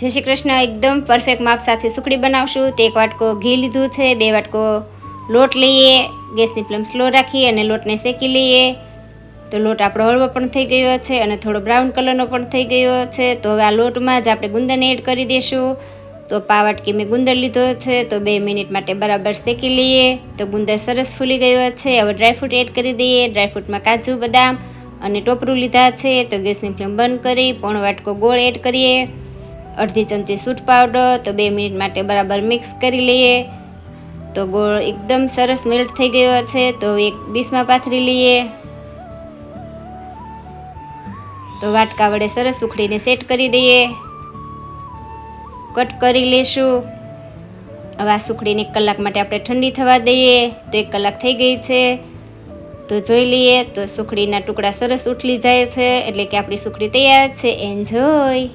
જય શ્રી કૃષ્ણ, એકદમ પરફેક્ટ માપ સાથે સુખડી બનાવશું. તો એક વાટકો ઘી લીધું છે, બે વાટકો લોટ લઈએ, ગેસની ફ્લેમ સ્લો રાખી અને લોટને શેકી લઈએ. તો લોટ આપણો હળવો પણ થઈ ગયો છે અને થોડો બ્રાઉન કલરનો પણ થઈ ગયો છે. તો હવે આ લોટમાં જ આપણે ગુંદરને એડ કરી દઈશું તો પાવાટકી મેં ગુંદર લીધો છે, તો બે મિનિટ માટે બરાબર શેકી લઈએ. તો ગુંદર સરસ ફૂલી ગયો છે. હવે ડ્રાયફ્રૂટ એડ કરી દઈએ. ડ્રાયફ્રૂટમાં કાજુ, બદામ અને ટોપરું લીધા છે. તો ગેસની ફ્લેમ બંધ કરી, પોણો વાટકો ગોળ એડ કરીએ. અડધી ચમચી સૂટ પાવડર તો બે મિનિટ માટે બરાબર મિક્સ કરી લઈએ. તો ગોળ એકદમ સરસ મેલ્ટ થઈ ગયો છે, તો એક ડીશમાં પાથરી લઈએ. તો વાટકા વડે સરસ ઉખડીને સેટ કરી દઈએ. કટ કરી લેશું હવે આ સુખડીને એક કલાક માટે આપણે ઠંડી થવા દઈએ, તો એક કલાક થઈ ગઈ છે. તો જોઈ લઈએ, તો સુખડીના ટુકડા સરસ ઉઠલી જાય છે, એટલે કે આપણી સુખડી તૈયાર છે. એન્જોય